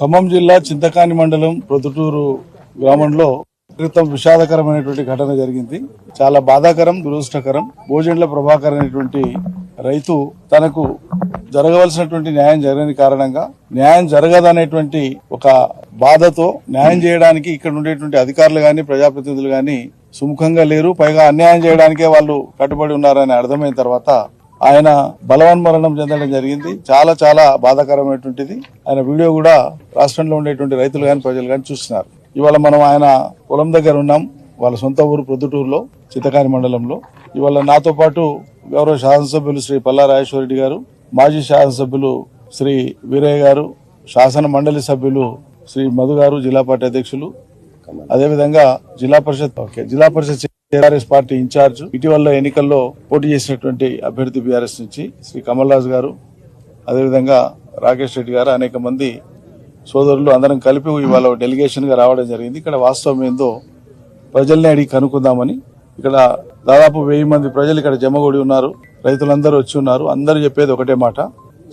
ఖమ్మం జిల్లా చింతకాని మండలం ప్రొద్దుటూరు గ్రామంలో క్రితం విషాదకరమైనటువంటి ఘటన జరిగింది. చాలా బాధాకరం దురదృష్టకరం. భోజండ్ల ప్రభాకర్ అనేటువంటి రైతు తనకు జరగవలసినటువంటి న్యాయం జరగని కారణంగా న్యాయం జరగదనేటువంటి ఒక బాధతో న్యాయం చేయడానికి ఇక్కడ ఉండేటువంటి అధికారులు గాని ప్రజాప్రతినిధులు గాని సుముఖంగా లేరు. పైగా అన్యాయం చేయడానికే వాళ్ళు కట్టుబడి ఉన్నారని అర్థమైన తర్వాత ఆయన బలవన్మరణం చెందడం జరిగింది. చాలా చాలా బాధాకరమైనటువంటిది. ఆయన వీడియో కూడా రాష్ట్రంలో ఉండేటువంటి రైతులు కానీ ప్రజలు కానీ చూస్తున్నారు. ఇవాళ మనం ఆయన పొలం దగ్గర ఉన్నాం. వాళ్ళ సొంత ఊరు ప్రొద్దుటూరులో చిత్తకాని మండలంలో. ఇవాళ నాతో పాటు గౌరవ శాసనసభ్యులు శ్రీ పల్లా రాజేశ్వరరెడ్డి గారు మాజీ శాసనసభ్యులు శ్రీ వీరయ్య గారు శాసన మండలి సభ్యులు శ్రీ మధు గారు జిల్లా పార్టీ అధ్యక్షులు. అదేవిధంగా జిల్లా పరిషత్ ఓకే జిల్లా పరిషత్ టీఆర్ఎస్ పార్టీ ఇన్ఛార్జ్. ఇటీవల ఎన్నికల్లో పోటీ చేసినటువంటి అభ్యర్థి బీఆర్ఎస్ నుంచి శ్రీ కమల్ రాజు గారు అదేవిధంగా రాకేష్ రెడ్డి గారు అనేక మంది సోదరులు అందరం కలిపి ఇవాళ డెలిగేషన్గా రావడం జరిగింది. ఇక్కడ వాస్తవం ఏందో ప్రజల్ని అడిగి కనుక్కుందామని. ఇక్కడ దాదాపు వెయ్యి మంది ప్రజలు ఇక్కడ జమగూడి ఉన్నారు. రైతులందరూ వచ్చి ఉన్నారు. అందరూ చెప్పేది ఒకటే మాట.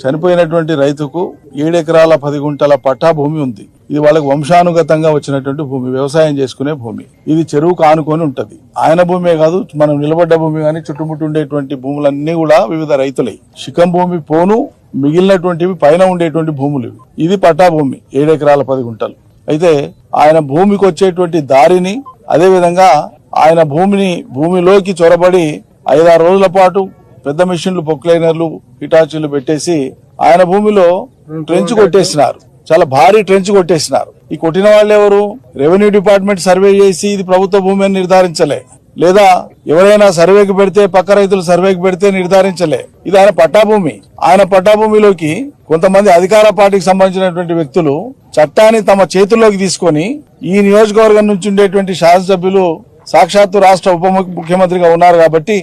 చనిపోయినటువంటి రైతుకు ఏడెకరాల పది గుంటల పట్టా భూమి ఉంది. ఇది వాళ్ళకి వంశానుగతంగా వచ్చినటువంటి భూమి వ్యవసాయం చేసుకునే భూమి. ఇది చెరువుకు ఆనుకొని ఉంటది. ఆయన భూమే కాదు మనం నిలబడ్డ భూమి కానీ చుట్టుముట్టు ఉండేటువంటి భూములన్నీ కూడా వివిధ రైతులై. శిఖం భూమి పోను మిగిలినటువంటివి పైన ఉండేటువంటి భూములు ఇవి. ఇది పట్టా భూమి ఏడెకరాల పది గుంటలు. అయితే ఆయన భూమికి వచ్చేటువంటి దారిని అదే విధంగా ఆయన భూమిని భూమిలోకి చొరబడి ఐదారు రోజుల పాటు పెద్ద మిషన్లు పొక్లైనర్లు హిటాచీలు పెట్టేసి ఆయన భూమిలో ట్రెంచ్ కొట్టేసినారు. చాలా భారీ ట్రెంచ్ కొట్టేసినారు. ఈ కొట్టిన వాళ్ళు ఎవరు? రెవెన్యూ డిపార్ట్మెంట్ సర్వే చేసి ఇది ప్రభుత్వ భూమి అని నిర్ధారించలే. లేదా ఎవరైనా సర్వేకి పెడితే పక్క రైతులు సర్వేకి పెడితే నిర్ధారించలే. ఇది ఆయన పట్టాభూమి. ఆయన పట్టాభూమిలోకి కొంతమంది అధికార పార్టీకి సంబంధించినటువంటి వ్యక్తులు చట్టాన్ని తమ చేతుల్లోకి తీసుకొని ఈ నియోజకవర్గం నుంచి ఉండేటువంటి శాసనసభ్యులు సాక్షాత్తు రాష్ట్ర ఉప ముఖ్యమంత్రిగా ఉన్నారు కాబట్టి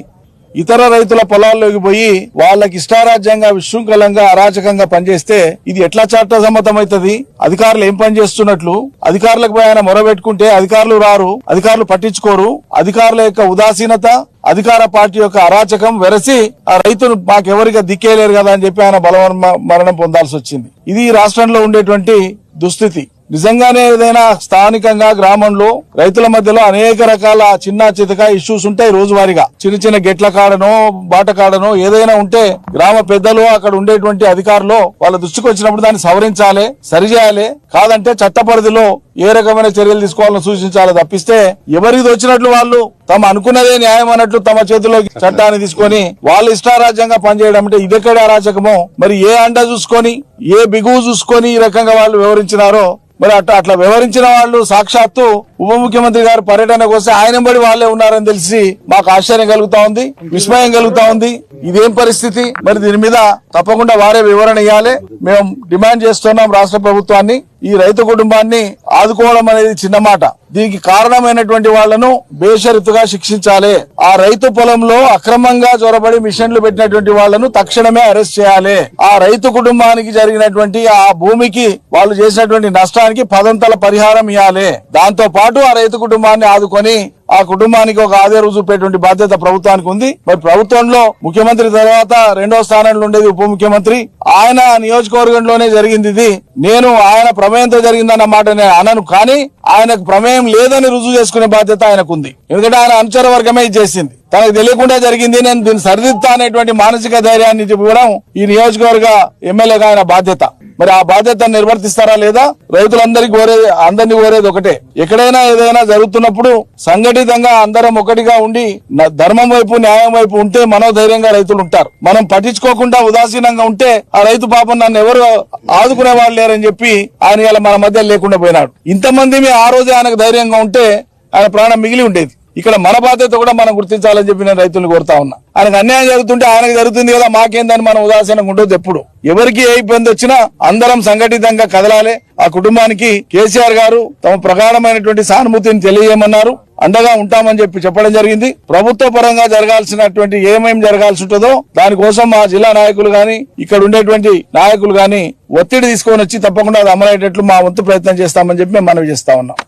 ఇతర రైతుల పొలాల్లోకి పోయి వాళ్ళకి ఇష్టారాజ్యంగా విశృంఖలంగా అరాచకంగా పనిచేస్తే ఇది ఎట్లా చట్టసమ్మతమవుతుంది? అధికారులు ఏం పనిచేస్తున్నట్లు అధికారులకు పోయి ఆయన మొరబెట్టుకుంటే అధికారులు రారు అధికారులు పట్టించుకోరు. అధికారుల యొక్క ఉదాసీనత అధికార పార్టీ యొక్క అరాచకం వెరసి ఆ రైతును మాకెవరిగా దిక్కేయలేరు కదా అని చెప్పి ఆయన బలవన్ మరణం పొందాల్సి వచ్చింది ఇది రాష్ట్రంలో ఉండేటువంటి దుస్థితి. నిజంగానే ఏదైనా స్థానికంగా గ్రామంలో రైతుల మధ్యలో అనేక రకాల చిన్న చితక ఇష్యూస్ ఉంటాయి రోజువారీగా. చిన్న చిన్న గెట్ల కాడనో బాట కాడనో ఏదైనా ఉంటే గ్రామ పెద్దలు అక్కడ ఉండేటువంటి అధికారులు వాళ్ళ దృష్టికి వచ్చినప్పుడు దాన్ని సవరించాలి సరిచేయాలి కాదంటే చట్ట పరిధిలో ఏ రకమైన చర్యలు తీసుకోవాలని సూచించాలి తప్పిస్తే ఎవరికి వచ్చినట్లు వాళ్ళు తమ అనుకున్నదే న్యాయం అన్నట్లు తమ చేతిలో చట్టాన్ని తీసుకొని వాళ్ళు ఇష్టారాజ్యంగా పనిచేయడం అంటే ఇదెక్కడ అరాచకమో మరి ఏ అండ చూసుకొని ఏ బిగువు చూసుకొని ఈ రకంగా వాళ్ళు వివరించినారో మరి అట్లా అట్లా వివరించిన వాళ్ళు సాక్షాత్తు ఉప ముఖ్యమంత్రి గారు పర్యటనకు వస్తే ఆయన బడి వాళ్ళే ఉన్నారని తెలిసి మాకు ఆశ్చర్యం కలుగుతా ఉంది విస్మయం కలుగుతా ఉంది. ఇదేం పరిస్థితి? మరి దీని మీద తప్పకుండా వారే వివరణ ఇవ్వాలి మేము డిమాండ్ చేస్తున్నాం రాష్ట్ర ప్రభుత్వాన్ని. ఈ రైతు కుటుంబాన్ని ఆదుకోవడం అనేది చిన్న మాట. దీనికి కారణమైనటువంటి వాళ్ళను బేషరతుగా శిక్షించాలి. ఆ రైతు పొలంలో అక్రమంగా చొరబడి మిషన్లు పెట్టినటువంటి వాళ్ళను తక్షణమే అరెస్ట్ చేయాలి. ఆ రైతు కుటుంబానికి జరిగినటువంటి ఆ భూమికి వాళ్ళు చేసినటువంటి నష్టానికి పదంతల పరిహారం ఇవ్వాలి దాంతో పాటు ఆ రైతు కుటుంబాన్ని ఆదుకొని ఆ కుటుంబానికి ఒక ఆదే చూపేటువంటి బాధ్యత ప్రభుత్వానికి ఉంది. మరి ప్రభుత్వంలో ముఖ్యమంత్రి తర్వాత రెండో స్థానంలో ఉండేది ఉప ముఖ్యమంత్రి. ఆయన నియోజకవర్గంలోనే జరిగింది ఇది. నేను ఆయన ప్రమేయంతో జరిగిందన్న మాట నేను అనను. కానీ ఆయనకు ప్రమేయం లేదని రుజువు చేసుకునే బాధ్యత ఆయనకుంది. ఎందుకంటే ఆయన అనుచర వర్గమే చేసింది. తనకు తెలియకుండా జరిగింది. నేను దీన్ని సరిదిద్దా అనేటువంటి మానసిక ధైర్యాన్ని ఇవ్వడం ఈ నియోజకవర్గ ఎమ్మెల్యేగా ఆయన బాధ్యత. మరి ఆ బాధ్యత నిర్వర్తిస్తారా లేదా? రైతులందరికీ కోరేది అందరినీ కోరేది ఒకటే. ఎక్కడైనా ఏదైనా జరుగుతున్నప్పుడు సంఘటితంగా అందరం ఒకటిగా ఉండి న- ధర్మం వైపు న్యాయం వైపు ఉంటే మనోధైర్యంగా రైతులు ఉంటారు. మనం పట్టించుకోకుండా ఉదాసీనంగా ఉంటే ఆ రైతు పాపం నన్ను ఎవరు ఆదుకునే వాళ్ళు లేరని చెప్పి ఆయన ఇలా మన మధ్య లేకుండా పోయినాడు. ఇంతమంది ఆ రోజే ఆయనకు ధైర్యంగా ఉంటే ఆయన ప్రాణం మిగిలి ఉండేది. ఇక్కడ మన బాధ్యత కూడా మనం గుర్తించాలని చెప్పి నేను రైతులను కోరుతా ఉన్నా. ఆయనకు అన్యాయం జరుగుతుంటే ఆయనకు జరుగుతుంది కదా మాకేందని మనం ఉదాసీనంగా ఉండదు ఎప్పుడు. ఎవరికి ఏ ఇబ్బంది వచ్చినా అందరం సంఘటితంగా కదలాలి. ఆ కుటుంబానికి కేసీఆర్ గారు తమ ప్రగాఢమైనటువంటి సానుభూతిని తెలియజేయమన్నారు. అండగా ఉంటామని చెప్పి చెప్పడం జరిగింది. ప్రభుత్వ పరంగా జరగాల్సినటువంటి ఏమేమి జరగాల్సి ఉంటుందో దానికోసం మా జిల్లా నాయకులు గాని ఇక్కడ ఉండేటువంటి నాయకులు గాని ఒత్తిడి తీసుకొని వచ్చి తప్పకుండా అది అమలయ్యేటట్లు మా వంతు ప్రయత్నం చేస్తామని చెప్పి మేము మనవి చేస్తా ఉన్నాం.